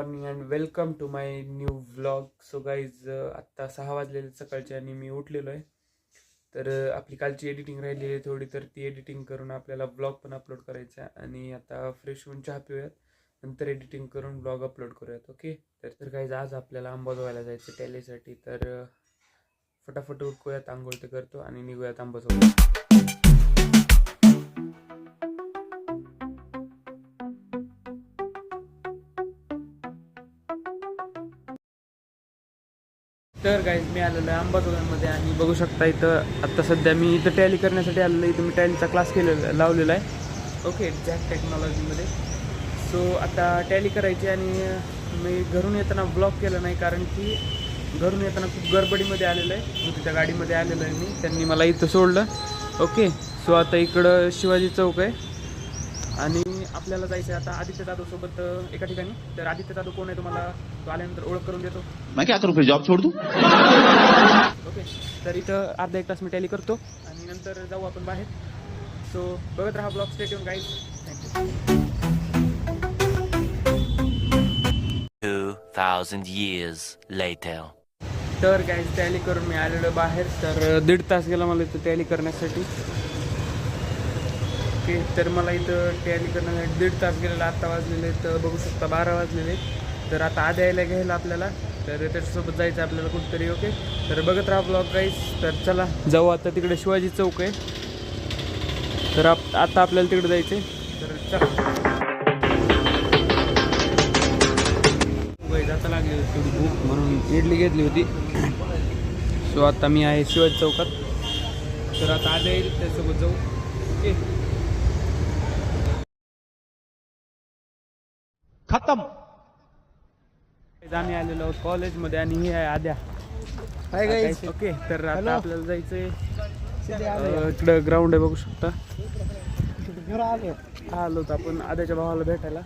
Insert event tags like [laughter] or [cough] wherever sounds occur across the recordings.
Morning and welcome to my new vlog so guys आत्ता सहा वाजलेले सकाळचे आणि मी उठलेलो आहे तर uh, आपली कालची एडिटिंग राहिलेली आहे. थोडी तर ती एडिटिंग करून आपल्याला ब्लॉग पण अपलोड करायचा आहे. आणि आता फ्रेश होऊन चहा पिऊयात. नंतर एडिटिंग करून ब्लॉग अपलोड करूयात ओके तर तर गाईज आज आपल्याला आंबा जायचं टॅलीसाठी तर uh, फटाफट उठकूयात. आंघोळ ते करतो आणि निघूयात आंबा तर गाईज मी आलेलो आहे अंबाजोगांमध्ये आणि बघू शकता इथं आता सध्या मी इथं टॅली करण्यासाठी आलेलो आहे. इथं मी टॅलीचा क्लास केलेला लावलेला आहे. ओके जॅक टेक्नॉलॉजीमध्ये सो आता टॅली करायची आणि मी घरून येताना ब्लॉक केलं नाही कारण की घरून येताना खूप गडबडीमध्ये आलेलं आहे. मी तिच्या गाडीमध्ये आलेलो आहे मी. त्यांनी मला इथं सोडलं. ओके सो आता इकडं शिवाजी चौक आहे. आणि आपल्याला जायचं आता आदित्य जाधव सोबत एका ठिकाणी. तर आदित्य जाधव कोण आहे तुम्हाला तो आल्यानंतर ओळख करून देतो. मैं क्या करूं फिर जॉब छोड़ दूं ओके. तर इथं अर्धा एक तास मी टॅली करतो आणि नंतर जाऊ आपण बाहेर. सो बघत राहा ब्लॉग स्टेट येऊन guys thank you 2,000 years later. तर गाईज टॅली करून मी आलेलो बाहेर. तर दीड तास गेला मला इथं टॅली करण्यासाठी. ओके तर मला इथं तयारी करण्यासाठी दीड तास गेलेला आत्ता वाजलेले तर बघू शकता बारा वाजलेले तर आता आधी यायला घ्यायला आपल्याला. तर त्याच्यासोबत जायचं आपल्याला कुठंतरी ओके? तर बघत राहा ब्लॉग काहीच तर चला जाऊ आता तिकडे शिवाजी चौक आहे. तर आप आता आपल्याला तिकडे जायचं आहे तर चला. जाता लागली होती थोडी भूक म्हणून इडली घेतली होती. सो आता मी आहे शिवाजी चौकात. तर आता आधी येईल त्यासोबत जाऊ. ओके? खत्म. आम्ही आलेलो आहोत कॉलेजमध्ये आणि ही आहे आद्या. हाय ओके तर आता आपल्याला जायचंय. इकडं ग्राउंड आहे बघू शकता. आलो होतो आपण आद्याच्या भावाला भेटायला.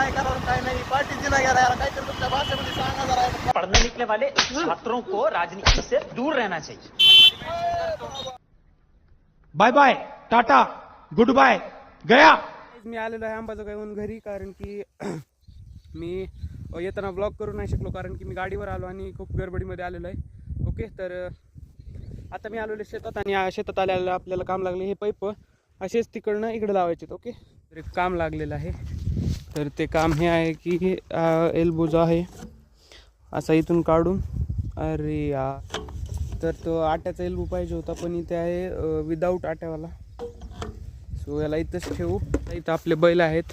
काय करावं काय नाही? पार्टी दिना गेला याला काहीतरी तुमच्या भाषेमध्ये सांगा जरा. पढ़ने निकले वाले छात्रों को राजनीति से दूर रहना चाहिए। Bye bye tata good bye गया। मी आलेलो आहे अंबाजोगाईहून घरी कारण की [clears throat] मी येताना ब्लॉग करू नाही शकलो कारण की मी गाडीवर आलो आणि खूप गडबडीमध्ये आलेलो आहे. ओके तर आता मी आलेलो आहे शेतात आणि या शेतात आल्याला आपल्याला काम लागले हे पैप. असेच तिकडनं इकडे लावायचे ओके तर एक काम लागलेलं आहे. तर ते काम हे आहे की हे एल्बो जो आहे. असा इथून काढून अरे या. तर तो आट्याचा एल्बो पाहिजे होता पण इथे आहे विदाऊट आट्यावाला. सो याला इथंच ठेवू. इथं आपले बैल आहेत.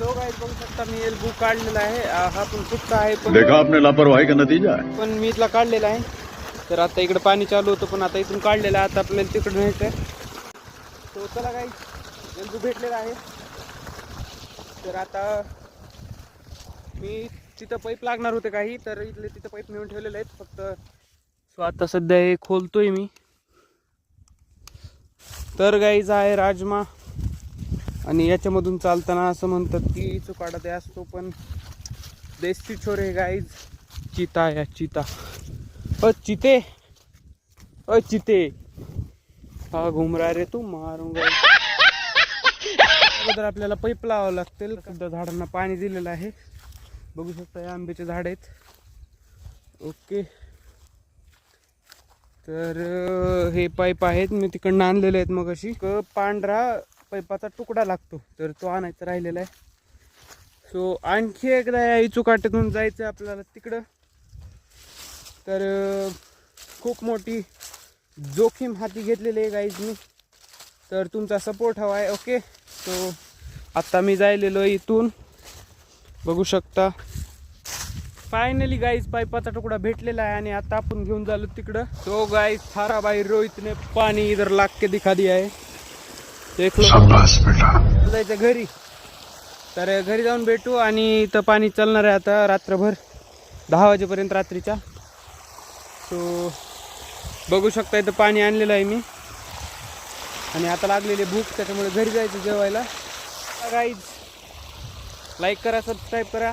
तो काय बघू शकता मी एल्बू काढलेला आहे. हा पण चुकता आहे पण लापरवाही का नतीजा पण मी इथला काढलेला आहे. तर आता इकडे पाणी चालू होतं पण आता इथून काढलेलं आहे. आता आपल्याला तिकडे न्यायचं आहे तो चला काही एल्बू भेटलेला आहे. तर आता मी तिथं पाईप लागणार होते काही तर इथले तिथं पाईप नेऊन ठेवलेले आहेत. फक्त सो आता सध्या हे खोलतोय मी. तर गाईज आहे राजमा. आणि याच्यामधून चालताना असं म्हणतात की चुकाडा ते असतो पण देसी छोरे गाईज चिता या चिता. अ चिते. अ चिते. हा घुमरा रे तू मारूंगा. अगोदर आपल्याला पाईप लावावं लागतील. सध्या झाडांना पाणी दिलेलं आहे. बघू शकता हे आंब्याचे झाड आहेत. ओके. तर हे पाईप आहेत. मी तिकडनं आणलेले आहेत मग अशी पांढरा पाईपाचा तुकडा लागतो. तर तो आणायचा राहिलेला आहे. सो आणखी एकदा या इचूकाट्यातून जायचं आहे आपल्याला तिकडं. तर खूप मोठी जोखीम हाती घेतलेली आहे गाईज मी. तर तुमचा सपोर्ट हवा आहे. ओके सो आत्ता मी जायलेलो आहे इथून. बघू शकता. फायनली गाईज पाईपाचा तुकडा भेटलेला आहे आणि आता आपण घेऊन झालो तिकडं. तो गाईज थारा बाई रोहितने पाणी इधर लाग के दिखा दिया है देख लो जायचं घरी. तर घरी जाऊन भेटू आणि इथं पाणी चालणार आहे आता रात्रभर. दहा वाजेपर्यंत रात्रीच्या. सो बघू शकता इथं पाणी आणलेलं आहे मी. आणि आता लागलेली भूक त्याच्यामुळे घरी जायचं जेवायला. गाईज लाईक करा सबस्क्राईब करा.